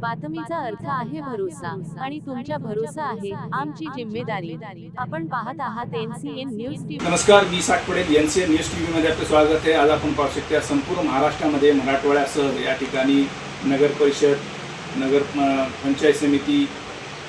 बातमीचा अर्थ आहे भरोसा आणि तुमच्या भरोसा आहे आमची जिम्मेदारी. आपण पाहत आहात एनसीएन न्यूज टीव्ही नमस्कार मी साठ पडेल N C N news T व्हीमध्ये आपलं स्वागत आहे. आज आपण पाहू शकता संपूर्ण महाराष्ट्रामध्ये मराठवाड्यासह या ठिकाणी नगर परिषद नगर पंचायत समिती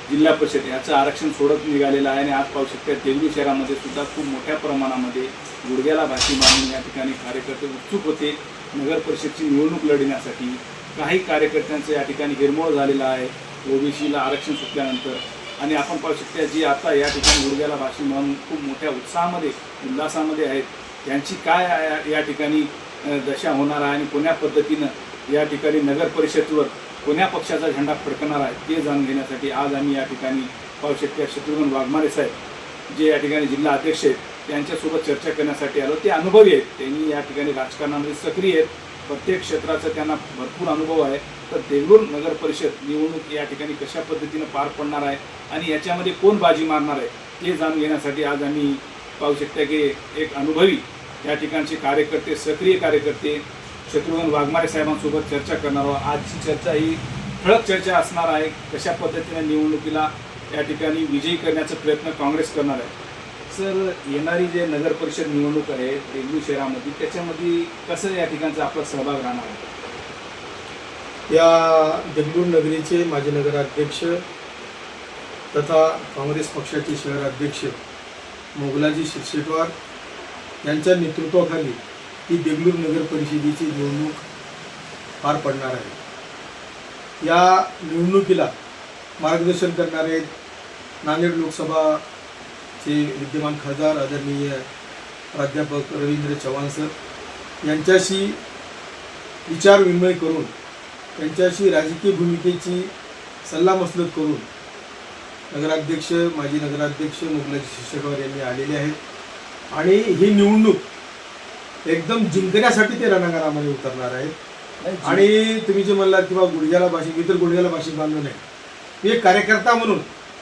जिल्हा परिषद याचं आरक्षण सोडत निघालेलं आहे आणि आज पाहू शकता देवळी शहरामध्ये सुद्धा खूप मोठ्या प्रमाणामध्ये गुडघ्याला भाषी मानून या ठिकाणी कार्यकर्ते उत्सुक होते. नगर परिषदची निवडणूक लढण्यासाठी काही कार्यकर्त्यांचं या ठिकाणी हिरमोळ झालेला आहे. ओबीसीला आरक्षण सुटल्यानंतर. आणि आपण पाहू शकता जी आता या ठिकाणी गुडघ्याला भाषी म्हणून खूप मोठ्या उत्साहामध्ये उल्हासामध्ये आहेत. त्यांची काय या- या ठिकाणी दशा होणार आहे आणि कोण्या पद्धतीनं या ठिकाणी नगर परिषदवर कोण्या पक्षाचा झेंडा फडकणार आहे ते जाणून घेण्यासाठी आज आम्ही या ठिकाणी पाहू शकता शत्रुघ्न वाघमारे साहेब जे या ठिकाणी जिल्हा अध्यक्ष आहेत त्यांच्यासोबत चर्चा करण्यासाठी आलो. ते अनुभवी आहेत. त्यांनी या ठिकाणी राजकारणामध्ये सक्रिय आहेत. प्रत्येक क्षेत्राचा त्यांना भरपूर अनुभव आहे. तर देगलूर नगर परिषद निवडणूक या ठिकाणी कशा पद्धतीनं पार पडणार आहे आणि याच्यामध्ये कोण बाजी मारणार आहे ते जाणून घेण्यासाठी आज आम्ही पाहू शकता की एक अनुभवी या ठिकाणचे कार्यकर्ते सक्रिय कार्यकर्ते शत्रुघ्न वाघमारे साहेबांसोबत चर्चा करणार आहोत. आजची चर्चा ही ठळक चर्चा असणार आहे. कशा पद्धतीने निवडणुकीला या ठिकाणी विजयी करण्याचा प्रयत्न काँग्रेस करणार आहे? सर येणारी जे नगर परिषद निवडणूक आहे देगलू शहरामध्ये त्याच्यामध्ये कसं या ठिकाणचा आपला सहभाग राहणार आहे? या देगलूर नगरीचे माजी नगराध्यक्ष तथा काँग्रेस पक्षाचे शहराध्यक्ष मोगलाजी शिरशेटवार यांच्या नेतृत्वाखाली ही देगलूर नगर परिषदेची निवडणूक पार पडणार आहे. या निवडणुकीला मार्गदर्शन करणारे नांदेड लोकसभा लोकसभाचे विद्यमान खासदार आदरणीय प्राध्यापक रवींद्र चव्हाण सर यांच्याशी विचारविनिमय करून त्यांच्याशी राजकीय भूमिकेची सल्लामसलत करून नगराध्यक्ष माजी नगराध्यक्ष मुगलाजी शिक्षकवार यांनी आलेले आहेत. आणि ही निवडणूक एकदम जिंकण्यासाठी ते रणांगणामध्ये उतरणार आहेत. आणि तुम्ही जे म्हणलात किंवा गुडघ्याला भाषिक मी तर गुडघ्याला भाषिक बांधलो नाही. मी एक कार्यकर्ता म्हणून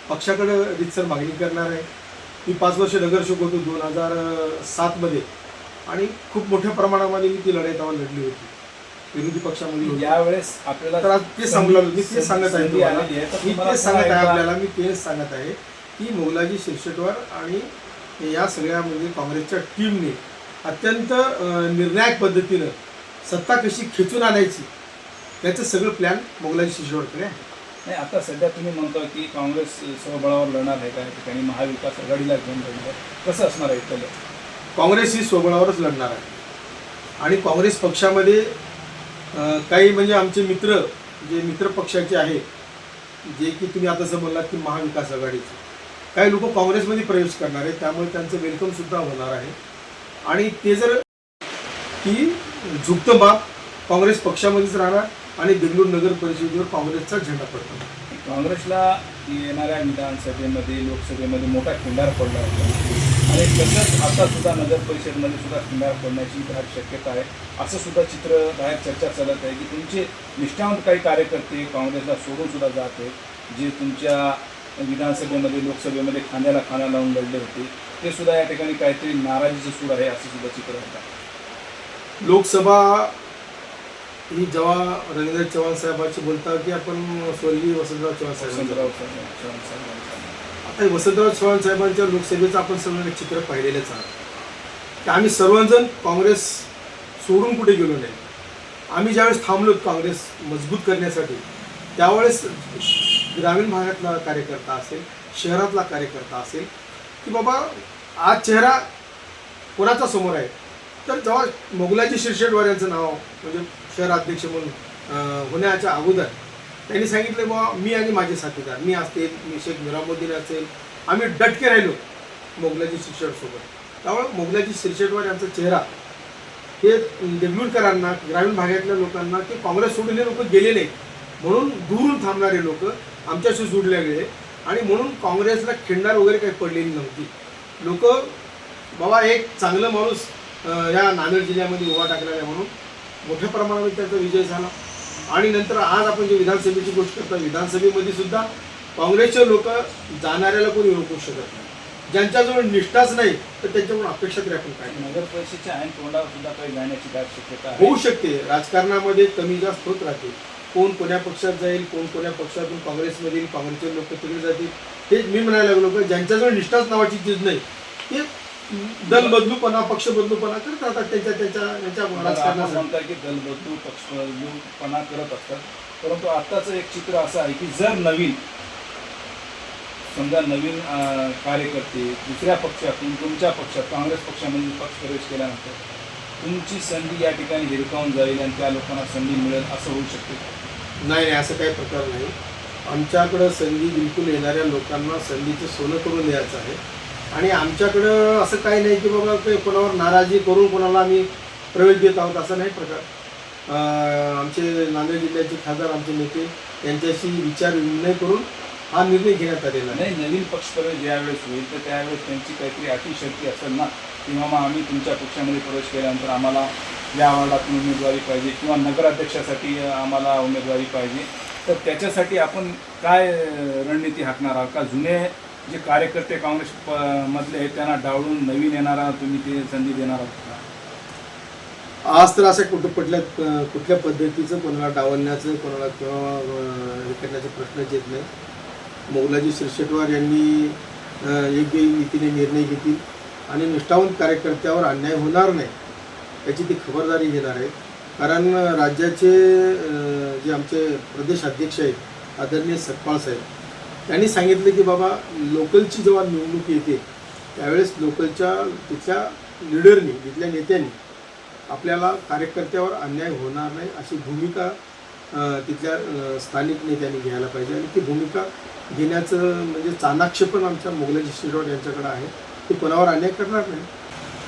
पक्षाकडे रितसर मागणी करणार आहे. मी पाच वर्ष नगरसेवक होतो दोन हजार सातमध्ये आणि खूप मोठ्या प्रमाणामध्ये मी ती लढाई तेव्हा लढली होती. विरोधी पक्षामध्ये होतो. यावेळेस आपल्याला तर आज ते संपलं. मी ते सांगत आहे तुम्हाला. मी तुम्हाला ते सांगत आहे आपल्याला. मी तेच सांगत आहे की मोगलाजी शिरशेटवार आणि या सगळ्या म्हणजे काँग्रेसच्या टीमने अत्यंत निर्णायक पद्धतीनं सत्ता कशी खेचून आणायची त्याचं सगळं प्लॅन मोगलाजी शिरशेटवारकडे आहे. नाही आता सध्या तुम्ही म्हणता की काँग्रेस स्वबळावर लढणार आहे काय ठिकाणी महाविकास आघाडीला घेऊन लढणार कसं असणार आहे इथलं? काँग्रेस ही स्वबळावरच लढणार आहे. आणि काँग्रेस पक्षामध्ये काही म्हणजे आमचे मित्र जे मित्र पक्षाचे आहेत जे की तुम्ही आता असं बोललात की महाविकास आघाडीचे काही लोक काँग्रेसमध्ये प्रवेश करणार आहेत त्यामुळे त्यांचं वेलकमसुद्धा होणार आहे. आणि ते जर की झुकतं बाप काँग्रेस पक्षामध्येच राहणार आणि देगलूर नगर परिषदेवर काँग्रेसचा झेंडा पडतो. काँग्रेसला येणाऱ्या विधानसभेमध्ये लोकसभेमध्ये मोठा खिंडार पडला होता. आणि तसंच आता सुद्धा नगर परिषदमध्ये सुद्धा खिंडार पडण्याची दाट शक्यता आहे. असं सुद्धा चित्र बाहेर चर्चा चालत आहे की तुमचे निष्ठावंत काही कार्यकर्ते काँग्रेसला सोडून सुद्धा जात आहेत जे तुमच्या विधानसभेमध्ये लोकसभेमध्ये खांद्याला खांदा लावून लढले होते. ते सुद्धा या ठिकाणी काहीतरी नाराजीचं सूर आहे असं सुद्धा चित्र आहे. लोकसभा ही जेव्हा रवींद्र चव्हाण साहेबांची बोलता की आपण स्वर्गीय वसंतराव चव्हाण साहेब वसंतराव चव्हाण साहेबांचा. आता वसंतराव चव्हाण साहेबांच्या लोकसभेचं आपण सर्व चित्र पाहिलेलंच आहात की आम्ही सर्वजण काँग्रेस सोडून कुठे गेलो नाही? आम्ही ज्यावेळेस थांबलो काँग्रेस मजबूत करण्यासाठी त्यावेळेस ग्रामीण भागातला कार्यकर्ता असेल शहरातला कार्यकर्ता असेल की बाबा आज चेहरा कोणाचा समोर आहे? तर जेव्हा मोगलाजी शिरशेटवार यांचं नाव म्हणजे शहराध्यक्ष म्हणून होण्याच्या अगोदर त्यांनी सांगितलं बाबा मी आणि माझे साथीदार मी असतील मी शेख निरामुद्दीन असेल आम्ही डटके राहिलो मोगलाजी शिरशेटसोबत त्यामुळे मोगलाजी शिरशेटवर यांचा चेहरा हे देगलूरकरांना ग्रामीण भागातल्या लोकांना की काँग्रेस सोडून हे लोक गेले नाही म्हणून दुरून थांबणारे लोक आमच्याशी जुडले गेले. आणि म्हणून काँग्रेसला खिंडार वगैरे काही पडलेली नव्हती. लोक बाबा एक चांगलं माणूस या नांदेड जिल्ह्यामध्ये उभा टाकलेला आहे म्हणून मोठ्या प्रमाणामध्ये त्याचा विजय झाला. आणि नंतर आज आपण जे विधानसभेची गोष्ट करतो विधानसभेमध्ये सुद्धा काँग्रेसचे लोक जाणाऱ्याला कोणी रोखू शकत नाही. ज्यांच्याजवळ निष्ठाच नाही तर त्यांच्याकडून अपेक्षा तरी आपण काय नगर परिषदेच्या ऐन तोंडावर सुद्धा काही जाण्याची दाट शक्यता होऊ शकते. राजकारणामध्ये कमी जास्त होत राहते. कोण कोण्या पक्षात जाईल कोण कोण्या पक्षातून काँग्रेसमध्ये काँग्रेसचे लोक तिकडे जातील हे मी म्हणायला लागलो की ज्यांच्याजवळ निष्ठाच नावाची चीज नाही ते दल बदलूपणा पक्ष बदलूपणा करत राहतात त्यांच्या त्यांच्या राजकारणासाठी म्हणताय की दल बदलू पक्ष बदलूपणा करत असतात. परंतु आताचं एक चित्र असं आहे की जर नवीन समजा नवीन कार्यकर्ते दुसऱ्या पक्षातून तुमच्या पक्षात काँग्रेस पक्षामध्ये पक्ष प्रवेश केल्यानंतर तुमची संधी या ठिकाणी हिरकावून जाईल आणि त्या लोकांना संधी मिळेल असं होऊ शकते नाही नाही असं काही प्रकार नाही. आमच्याकडं संधी बिलकुल येणाऱ्या लोकांना संधीचं सोनं करून द्यायचं आहे. आणि आमच्याकडं असं काही नाही की बाबा कोणावर नाराजी करून कोणाला आम्ही प्रवेश देत आहोत असं नाही प्रकार. आमचे नांदेड जिल्ह्याचे खासदार आमचे नेते यांच्याशी विचार विनिमय करून हा निर्णय घेण्यात आलेला नाही नवीन पक्ष प्रवेश ज्यावेळेस होईल तर त्यावेळेस त्यांची काहीतरी अतिशक्ती असेल ना किंवा मग आम्ही तुमच्या पक्षामध्ये प्रवेश केल्यानंतर आम्हाला या वार्डातून उमेदवारी पाहिजे किंवा नगराध्यक्षासाठी आम्हाला उमेदवारी पाहिजे. तर त्याच्यासाठी आपण काय रणनीती हाकणार आहात? का जुने जे कार्यकर्ते काँग्रेस प- मधले आहेत त्यांना डावळून नवीन येणारा तुम्ही ते संधी देणार आहात का? आज तर असं कुठं कुठल्या कुठल्या पद्धतीचं कोणाला डावलण्याचं कोणाला किंवा हे करण्याचा प्रश्नच येत नाही मोगलाजी शिरशेटवार यांनी योग्य रीतीने निर्णय घेतील आणि निष्ठावंत कार्यकर्त्यावर अन्याय होणार नाही याची ती खबरदारी घेणार आहे कारण राज्याचे जे आमचे प्रदेश अध्यक्ष आहेत आदरणीय सतपाळ साहेब त्यांनी सांगितलं की बाबा लोकलची जेव्हा निवडणूक येते त्यावेळेस लोकलच्या तिथल्या लिडरनी तिथल्या नेत्यांनी आपल्याला कार्यकर्त्यावर अन्याय होणार नाही अशी भूमिका तिथल्या स्थानिक नेत्यांनी घ्यायला पाहिजे. आणि ती भूमिका घेण्याचं म्हणजे चाणाक्ष पण आमच्या मोगलाजी शिरोड यांच्याकडे आहे. ते कोणावर अन्याय करणार नाही.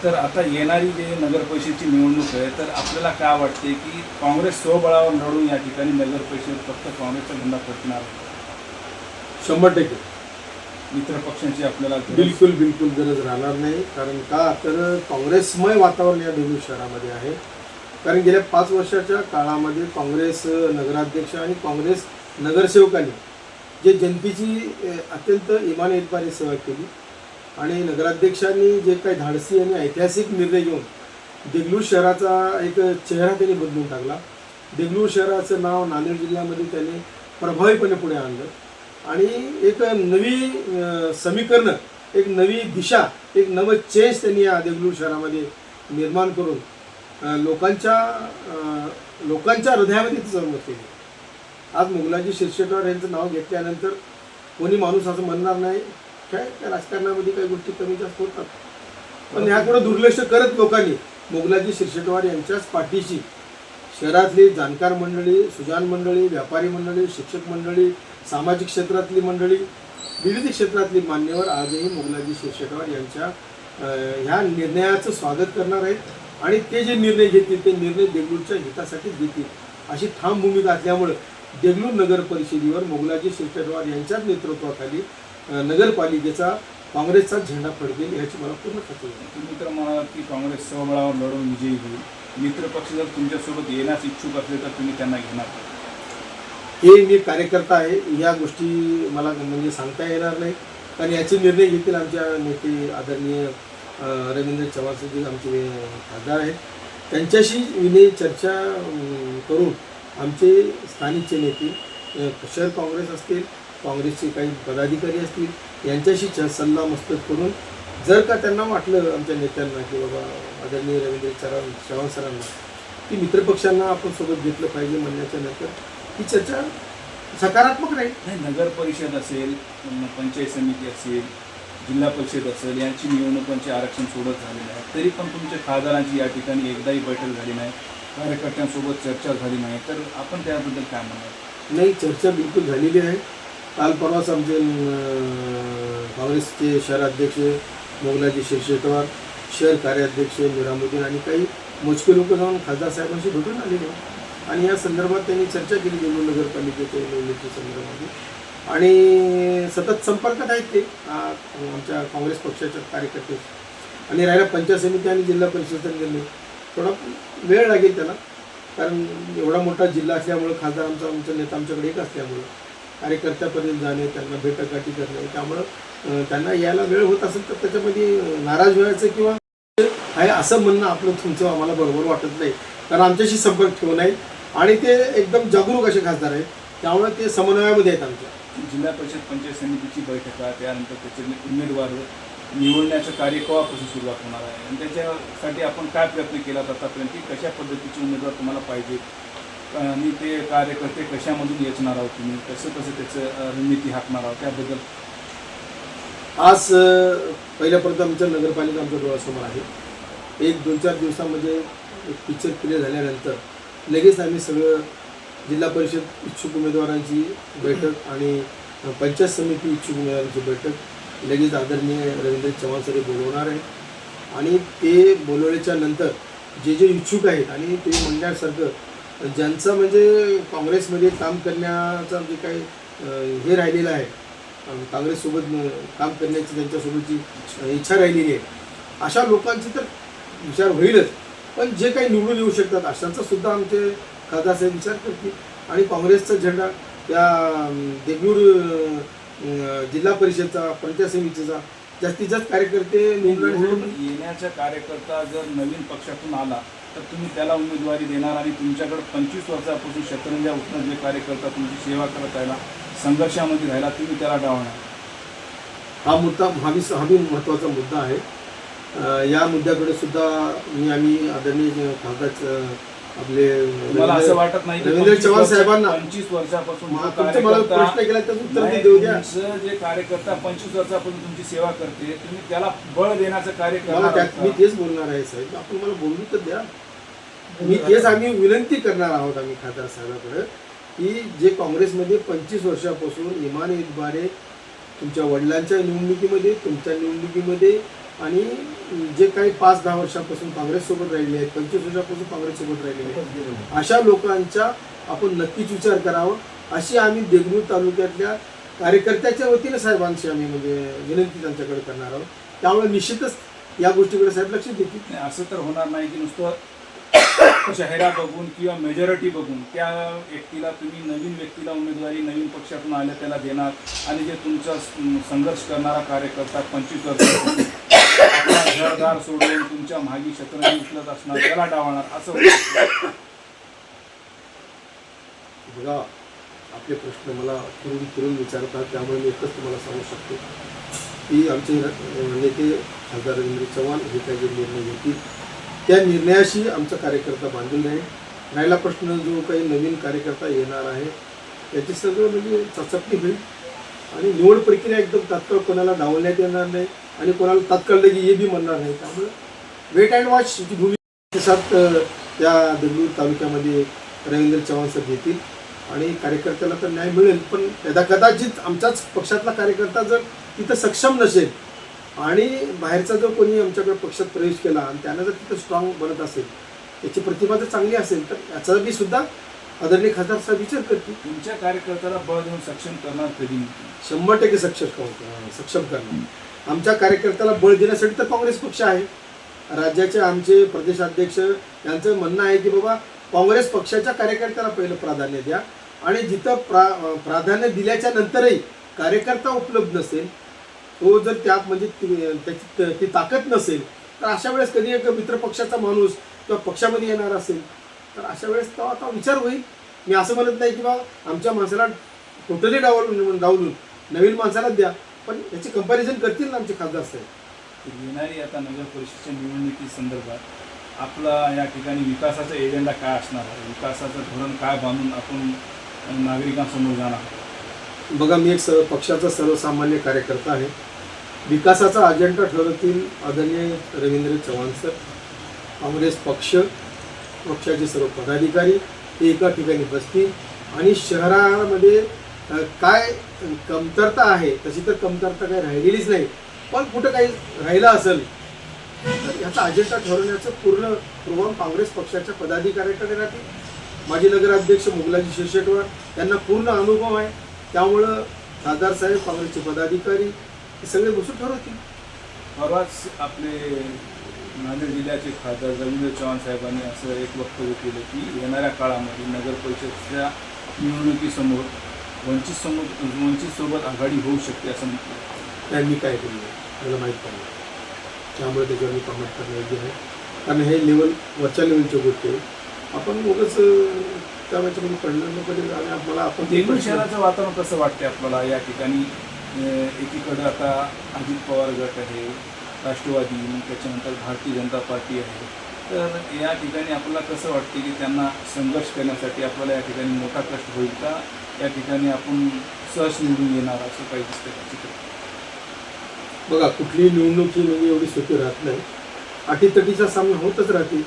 तर आता येणारी जे नगर परिषदेची निवडणूक आहे तर आपल्याला काय वाटते की काँग्रेस स्वबळावर लढून या ठिकाणी नगर परिषद फक्त काँग्रेसचा झेंडा फडकणार शंभर टक्के. मित्र पक्षांची आपल्याला बिलकुल बिलकुल गरज राहणार नाही. कारण का? तर काँग्रेसमय वातावरण या देगलूर शहरामध्ये आहे. कारण गेल्या पाच वर्षाच्या काळामध्ये काँग्रेस नगराध्यक्ष आणि काँग्रेस नगरसेवकांनी जे जनतेची अत्यंत इमानइतबारी सेवा केली आणि नगराध्यक्षांनी जे काही धाडसी आणि ऐतिहासिक निर्णय घेऊन देगलूर शहराचा एक चेहरा त्यांनी बदलून टाकला. देगलूर शहराचं नाव नांदेड जिल्ह्यामध्ये त्यांनी प्रभावीपणे पुढे आणलं. आणि एक नवी समीकरणं एक नवी दिशा एक नवं चेंज त्यांनी या देगलूर शहरामध्ये निर्माण करून लोकांच्या लोकांच्या हृदयामध्ये ती चळवळ केली. आज मुगलाजी शिरशेटवार यांचं नाव घेतल्यानंतर कोणी माणूस असं म्हणणार नाही काय त्या राजकारणामध्ये काही गोष्टी कमी जास्त होतात. पण ह्याकडे दुर्लक्ष करत लोकांनी मुगलाजी शिरशेटवार यांच्याच पाठीशी शहरातली जाणकार मंडळी सुजान मंडळी व्यापारी मंडळी शिक्षक मंडळी सामाजिक क्षेत्रातली मंडळी विविध क्षेत्रातली मान्यवर आजही मोगलाजी शिरशेटवार यांच्या ह्या निर्णयाचं स्वागत करणार आहेत. आणि ते जे निर्णय घेतील ते निर्णय देगलूरच्या हितासाठीच घेतील अशी ठाम भूमिका असल्यामुळं देगलूर नगर परिषदेवर मोगलाजी शिरशेटवार यांच्याच नेतृत्वाखाली नगरपालिकेचा काँग्रेसचा झेंडा फडकेल याची मला पूर्ण खात्री तुम्ही तर म्हणालात की काँग्रेस स्वबळावर लढून विजयी होईल. मित्रपक्ष जर तुमच्यासोबत येण्यास इच्छुक असले तर तुम्ही त्यांना घेणार हे मी कार्यकर्ता आहे या गोष्टी मला म्हणजे सांगता येणार नाही. कारण याचे निर्णय घेतील आमच्या नेते आदरणीय रवींद्र चव्हाण सुद्धा आमचे खासदार आहेत. त्यांच्याशी विनय चर्चा करून आमचे स्थानिकचे नेते शहर काँग्रेस असतील काँग्रेसचे काही पदाधिकारी असतील यांच्याशी च सल्ला मस्तक करून जर का त्यांना वाटलं आमच्या नेत्यांना की बाबा आदरणीय रवींद्र चव्हाण चव्हाण सरांना की मित्रपक्षांना आपण सोबत घेतलं पाहिजे म्हणण्याच्या नंतर ही चर्चा सकारात्मक राहील. नाही नगर परिषद असेल पंचायत समिती असेल जिल्हा परिषद असेल यांची निवडणुकांचे आरक्षण सोडत झालेलं आहे. तरी पण तुमच्या खासदारांची या ठिकाणी एकदाही बैठक झाली नाही कार्यकर्त्यांसोबत चर्चा झाली नाही. तर आपण त्याबद्दल काय म्हणणार? नाही चर्चा बिलकुल झालेली आहे. काल परवाच आमचे काँग्रेसचे शहर अध्यक्ष मोगलाजी शिरशेटवार शहर कार्याध्यक्ष निरामुद्दीन आणि काही मोजके लोक जाऊन खासदार साहेबांशी भेटून आलेले आणि या संदर्भात त्यांनी चर्चा केली देगलूर नगरपालिकेच्या निवडणुकी संदर्भामध्ये. आणि सतत संपर्कात आहेत ते आमच्या काँग्रेस पक्षाच्या कार्यकर्ते. आणि राहिला पंचायत समिती आणि जिल्हा परिषदेचा गेले. थोडा वेळ लागेल त्याला कारण एवढा मोठा जिल्हा असल्यामुळं खासदार आमचा आमचा नेता आमच्याकडे एक असल्यामुळं कार्यकर्त्यापर्यंत जाणे त्यांना भेटगाठी करणे त्यामुळं त्यांना यायला वेळ होत असेल तर त्याच्यामध्ये नाराज व्हायचं किंवा आहे असं म्हणणं आपलं तुमचं आम्हाला बरोबर वाटत नाही. कारण आमच्याशी संपर्क ठेवून आहेत आणि ते एकदम जागरूक असे खासदार आहेत. त्यामुळे ते समन्वयामध्ये आहेत आमच्या. जिल्हा परिषद पंचायत समितीची बैठक आहे. त्यानंतर त्याचे उमेदवार निवडण्याचं कार्य केव्हापासून सुरुवात होणार आहे? आणि त्याच्यासाठी आपण काय प्रयत्न केला आतापर्यंत? की कशा पद्धतीचे उमेदवार तुम्हाला पाहिजे? आणि ते कार्यकर्ते कशामधून येचणार आहोत तुम्ही? कसं कसं त्याचं रणनीती हाकणार आहोत? त्याबद्दल आज पहिल्यापर्यंत आमच्या नगरपालिका आमच्या डोळ्यासमोर आहे. एक दोन चार दिवसामध्ये एक पिक्चर क्लिअर झाल्यानंतर लगेच आम्ही सगळं जिल्हा परिषद इच्छुक उमेदवारांची बैठक आणि पंचायत समिती इच्छुक उमेदवारांची बैठक लगेच आदरणीय रवींद्र चव्हाण सर बोलवणार आहे आणि ते बोलवल्याच्या नंतर जे जे इच्छुक आहेत आणि ते म्हणण्यासारखं ज्यांचं म्हणजे काँग्रेसमध्ये काम करण्याचा जे काही हे राहिलेलं आहे काँग्रेससोबत काम करण्याची त्यांच्यासोबतची इच्छा राहिलेली आहे. अशा लोकांची तर विचार होईलच. पण जे काही निवडून येऊ शकतात अशांचा सुद्धा आमचे खासदार साहेब विचार करतील. आणि काँग्रेसचा झेंडा या देगलूर जिल्हा परिषदचा पंचायत समितीचा जास्तीत जास्त कार्यकर्ते येण्याचा कार्यकर्ता जर नवीन पक्षातून आला तर तुम्ही त्याला उमेदवारी देणार आणि तुमच्याकडे पंचवीस वर्षापासून शतरंजा उठणं जे कार्यकर्ता तुमची सेवा करत राहिला संघर्षामध्ये राहिला तुम्ही त्याला डावणार. हा मुद्दा हा बी हा महत्त्वाचा मुद्दा आहे. या मुद्द्याकडे सुद्धा मी आम्ही आदरणीय खासदार आपले मला असं वाटत नाही रवींद्र 25 चव्हाण साहेबांना पंचवीस वर्षापासून मला प्रश्न केला त्याचं उत्तर देऊ द्या. जे कार्यकर्ता पंचवीस वर्षापासून तुमची सेवा करते तुम्ही त्याला बळ देण्याचं कार्य आहात मी? तेच बोलणार आहे साहेब. आपण मला बोलू तर द्या. मी तेच आम्ही विनंती करणार आहोत आम्ही खासदार साहेबाकडे. की जे काँग्रेसमध्ये पंचवीस वर्षापासून इमानद्वारे तुमच्या वडिलांच्या निवडणुकीमध्ये तुमच्या निवडणुकीमध्ये आणि जे काही पाच दहा वर्षापासून काँग्रेससोबत राहिले आहेत पंचवीस वर्षापासून काँग्रेससोबत राहिले आहेत अशा लोकांचा आपण नक्कीच विचार करावा. अशी आम्ही देगलूर तालुक्यातल्या कार्यकर्त्याच्या वतीने साहेबांशी आम्ही म्हणजे विनंती त्यांच्याकडे करणार आहोत. त्यामुळे निश्चितच या गोष्टीकडे साहेब लक्ष देतील. असं तर होणार नाही की नुसतं चेहरा बघून किंवा मेजॉरिटी बघून त्या व्यक्तीला तुम्ही नवीन व्यक्तीला उमेदवारी नवीन पक्षातून आल्या त्याला देणार आणि जे तुमचा संघर्ष करणारा कार्यकर्ता पंचवीस घरदार सोडून तुमच्या मागे शतरंजी उचलत असणार त्याला डावणार असं बघा आपले प्रश्न मला फिरून फिरून विचारतात त्यामुळे मी एकच तुम्हाला सांगू शकतो. की आमचे नेते खासदार रवींद्र चव्हाण हे काही जे निर्णय घेतील. त्या निर्णयाशी आमचा कार्यकर्ता बांधून आहे राहिला प्रश्न जो काही नवीन कार्यकर्ता येणार आहे त्याची सगळं म्हणजे चाचपणी होईल. आणि निवड प्रक्रिया एकदम तात्काळ कोणाला डावलण्यात येणार नाही आणि कोणाला तात्काळ लगे हे बी म्हणणार नाही. त्यामुळे वेट अँड वॉच ही भूमिका त्या देगलूर तालुक्यामध्ये रवींद्र चव्हाण सर घेतील आणि कार्यकर्त्याला तर न्याय मिळेल. पण यदा कदाचित आमच्याच पक्षातला कार्यकर्ता जर तिथं सक्षम नसेल आणि बाहेरचा जर कोणी आमच्याकडे पक्षात प्रवेश केला आणि त्यानं जर तिथं स्ट्रॉंग बनत असेल त्याची प्रतिभा जर चांगली असेल तर याचा बी सुद्धा आदरणीय खासदार साहेब विचार करतील. तुमच्या कार्यकर्त्याला बळ देऊन सक्षम करणार कधी शंभर टक्के सक्षम सक्षम करणार. आमच्या कार्यकर्त्याला बळ देण्यासाठी तर काँग्रेस पक्ष आहे. राज्याचे आमचे प्रदेशाध्यक्ष यांचं म्हणणं आहे की बाबा काँग्रेस पक्षाच्या कार्यकर्त्याला पहिलं प्राधान्य द्या. आणि जिथं प्रा प्राधान्य दिल्याच्या नंतरही कार्यकर्ता उपलब्ध नसेल तो जर त्यात म्हणजे त्याची ती ताकद नसेल तर अशा वेळेस कधी एक मित्रपक्षाचा माणूस किंवा पक्षामध्ये येणार असेल तर अशा वेळेस तो आता विचार होईल. मी असं म्हणत नाही की बा आमच्या माणसाला टोटली डावलून डावलून नवीन माणसाला द्या पण याची कंपॅरिझन करतील ना आमचे खासदार साहेब. येणारी आता नगर परिषदच्या निवडणुकी संदर्भात आपला या ठिकाणी विकासाचा एजेंडा काय असणार आहे? विकासाचं धोरण काय बांधून आपण नागरिकांसमोर जाणार? बघा मी एक सर्व पक्षाचा सर्वसामान्य कार्यकर्ता आहे. विकासाचा अजेंडा ठरवतील आदरणीय रवींद्र चव्हाण सर काँग्रेस पक्ष पक्षाचे सर्व पदाधिकारी ते एका ठिकाणी बसतील. आणि शहरामध्ये काय कमतरता आहे तशी तर कमतरता काही राहिलेलीच नाही पण कुठं काही राहिलं असेल तर याचा अजेंडा ठरवण्याचं पूर्ण प्रोग्राम काँग्रेस पक्षाच्या पदाधिकाऱ्याकडे राहतील. माजी नगराध्यक्ष मुगलाजी शिरशेटवार यांना पूर्ण अनुभव आहे. त्यामुळं खासदार साहेब काँग्रेसचे पदाधिकारी हे सगळे बसून ठरवतील. परवाच आपले नांदेड जिल्ह्याचे खासदार रवींद्र चव्हाण साहेबांनी असं एक वक्तव्य केलं की येणाऱ्या काळामध्ये नगर परिषदच्या निवडणुकीसमोर वंचित समोर वंचित सोबत आघाडी होऊ शकते असं म्हटलं. मी काय केलं? मला माहीत नाही त्यामुळे त्याच्यावर मी कमेंट करण्यायोग्य आहे कारण हे लेवल वरच्या लेवलच्या गोष्टी आपण उगाच अं, त्या याच्यामध्ये पडलं न पडेल आणि आपल्याला आपण शहराचं वातावरण कसं वाटते आपल्याला या ठिकाणी? एकीकडं आता अजित पवार गट आहे राष्ट्रवादी मग त्याच्यानंतर भारतीय जनता पार्टी आहे. तर या ठिकाणी आपल्याला कसं वाटते की त्यांना संघर्ष करण्यासाठी आपल्याला या ठिकाणी मोठा कष्ट होईल का? या ठिकाणी आपण सहज निवडून येणार असं काही दिसतं का चित्र? बघा कुठलीही निवडणूक ही म्हणजे एवढी सोपी राहत नाही. अटीतटीचा सामना होतच राहते.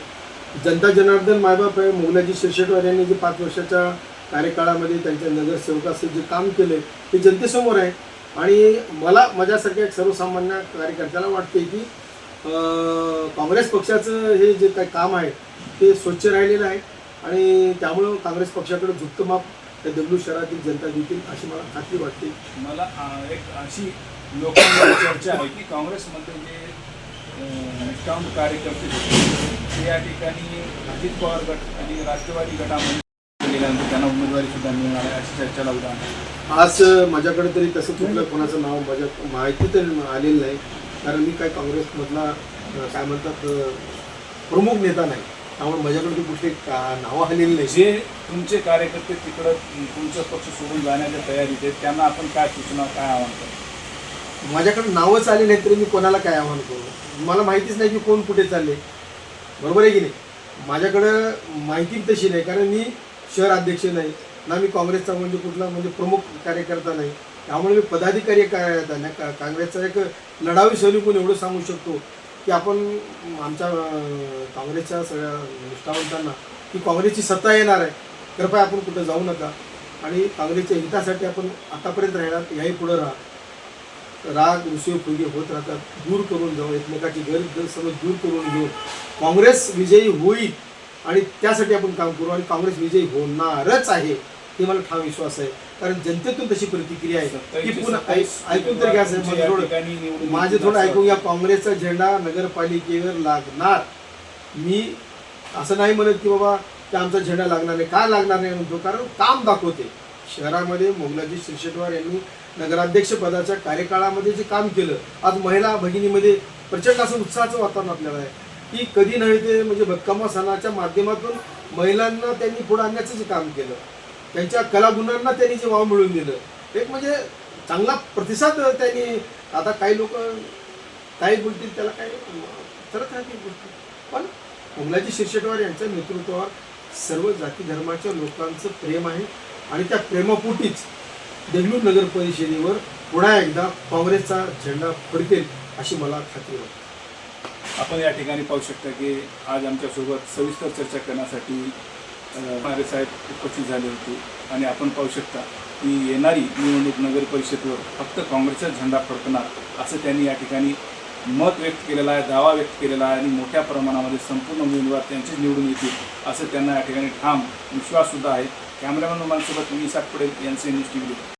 जनता जनार्दन मायबाप आहे मोगलाजी शिरशेटवार यांनी जे पाच वर्षाच्या कार्यकाळामध्ये त्यांच्या नगरसेवकाचं जे काम केलं ते जनतेसमोर आहे. आणि मला माझ्यासारख्या एक सर्वसामान्य कार्यकर्त्याला वाटते की काँग्रेस पक्षाचं हे जे काही काम आहे ते स्वच्छ राहिलेलं आहे. आणि त्यामुळं काँग्रेस पक्षाकडे झुक्कमाप माप त्या दगडू शहरातील जनता देतील अशी मला खात्री वाटते. मला एक अशी लोकांमध्ये चर्चा आहे की काँग्रेसमध्ये जे अं, कार्यकर्ते होते ते या ठिकाणी अजित पवार गट आणि राष्ट्रवादी गटामध्ये गेल्यानंतर त्यांना उमेदवारी सुद्धा मिळणार आहे अशी चर्चेला उदाहरण आहे. आज माझ्याकडे तरी तसं कुठलं कोणाचं नाव माझ्या माहिती तरी आलेलं नाही. कारण मी काय काँग्रेसमधला काय म्हणतात प्रमुख नेता नाही. त्यामुळे माझ्याकडे ती कुठली का- नावं आलेली नाही. जे तुमचे कार्यकर्ते तिकडं तुमचा पक्ष सोडून जाण्याच्या तयारीत आहेत त्यांना आपण काय सूचना काय आव्हान करतो माझ्याकडे नावच आली नाही तरी मी कोणाला काय आव्हान करू? मला माहितीच नाही की कोण कुठे चालले. बरोबर आहे की नाही? माझ्याकडं माहिती तशी नाही. कारण मी शहर अध्यक्ष नाही ना मी काँग्रेसचा म्हणजे कुठला म्हणजे प्रमुख कार्यकर्ता नाही त्यामुळे मी पदाधिकारी कार्यकर्ता का काँग्रेसचा एक लढावी सैनिकून एवढं सांगू शकतो? की आपण आमच्या काँग्रेसच्या सगळ्या निष्ठावंतांना की काँग्रेसची सत्ता येणार आहे कृपया आपण कुठं जाऊ नका. आणि काँग्रेसच्या हितासाठी आपण आतापर्यंत राहणार याही पुढं राहा. राग रुसवे फुगे होत राहतात दूर करून जाऊ एकमेकाची गैरसमज सर्व दूर करून घेऊ. काँग्रेस विजयी होईल आणि त्यासाठी आपण काम करू आणि काँग्रेस विजयी होणारच आहे हे मला ठाम विश्वास आहे. कारण जनतेतून तशी प्रतिक्रिया आहे. की पुन्हा ऐकून तर घ्या थोडं माझे थोडं ऐकून घ्या. काँग्रेसचा झेंडा नगरपालिकेवर लागणार. मी असं नाही म्हणत की बाबा की आमचा झेंडा लागणार नाही. काय लागणार नाही म्हणतो? कारण काम दाखवते. शहरामध्ये मोगलाजी शिरशेटवार यांनी नगराध्यक्ष पदाच्या कार्यकाळामध्ये जे काम केलं आज महिला भगिनीमध्ये प्रचंड असं उत्साहाचं वातावरण आपल्याला आहे. की कधी नाही ते म्हणजे भक्कमा सणाच्या माध्यमातून महिलांना त्यांनी पुढे आणण्याचं जे काम केलं. त्यांच्या कलागुणांना त्यांनी जे वाव मिळवून दिलं. एक म्हणजे चांगला प्रतिसाद त्यांनी आता काही लोक काही बोलतील त्याला काय करत राहतील गोष्टी. पण मुंगलाजी शिरशेटवार यांच्या नेतृत्वावर सर्व जाती धर्माच्या लोकांचं प्रेम आहे आणि त्या प्रेमापोटीच देगलूर नगर परिषदेवर पुन्हा एकदा काँग्रेसचा झेंडा फडकेल अशी मला खात्री वाटते. आपण या ठिकाणी पाहू शकता की आज आमच्यासोबत सविस्तर चर्चा करण्यासाठी मारे साहेब उपस्थित झाले होते. आणि आपण पाहू शकता की येणारी निवडणूक नगर परिषदेवर फक्त काँग्रेसचा झेंडा फडकणार असं त्यांनी या ठिकाणी मत व्यक्त केलेलं आहे दावा व्यक्त केलेला आहे. आणि मोठ्या प्रमाणामध्ये संपूर्ण उमेदवार त्यांचेच निवडून येतील असं त्यांना या ठिकाणी ठाम विश्वाससुद्धा आहे. कॅमेरामॅन मानसोबत मी सातपुडे यांचे न्यूज टी व्ही